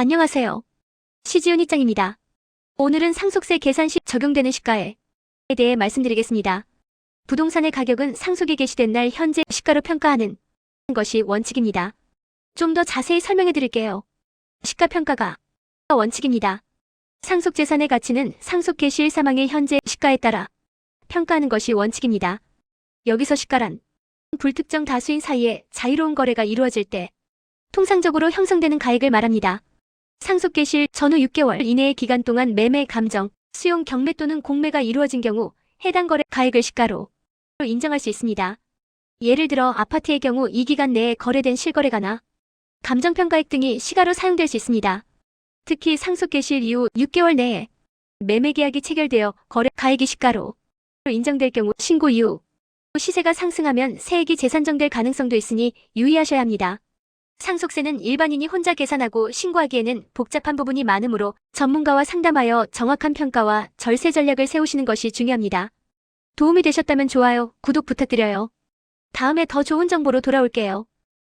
안녕하세요. 시지훈 입장입니다. 오늘은 상속세 계산 시 적용되는 시가에 대해 말씀드리겠습니다. 부동산의 가격은 상속이 개시된 날 현재 시가로 평가하는 것이 원칙입니다. 좀 더 자세히 설명해 드릴게요. 시가 평가가 원칙입니다. 상속 재산의 가치는 상속 개시일 사망의 현재 시가에 따라 평가하는 것이 원칙입니다. 여기서 시가란 불특정 다수인 사이에 자유로운 거래가 이루어질 때 통상적으로 형성되는 가액을 말합니다. 상속 개시일 전후 6개월 이내의 기간 동안 매매 감정, 수용 경매 또는 공매가 이루어진 경우 해당 거래 가액을 시가로 인정할 수 있습니다. 예를 들어 아파트의 경우 이 기간 내에 거래된 실거래가나 감정평가액 등이 시가로 사용될 수 있습니다. 특히 상속 개시일 이후 6개월 내에 매매 계약이 체결되어 거래 가액이 시가로 인정될 경우 신고 이후 시세가 상승하면 세액이 재산정될 가능성도 있으니 유의하셔야 합니다. 상속세는 일반인이 혼자 계산하고 신고하기에는 복잡한 부분이 많으므로 전문가와 상담하여 정확한 평가와 절세 전략을 세우시는 것이 중요합니다. 도움이 되셨다면 좋아요, 구독 부탁드려요. 다음에 더 좋은 정보로 돌아올게요.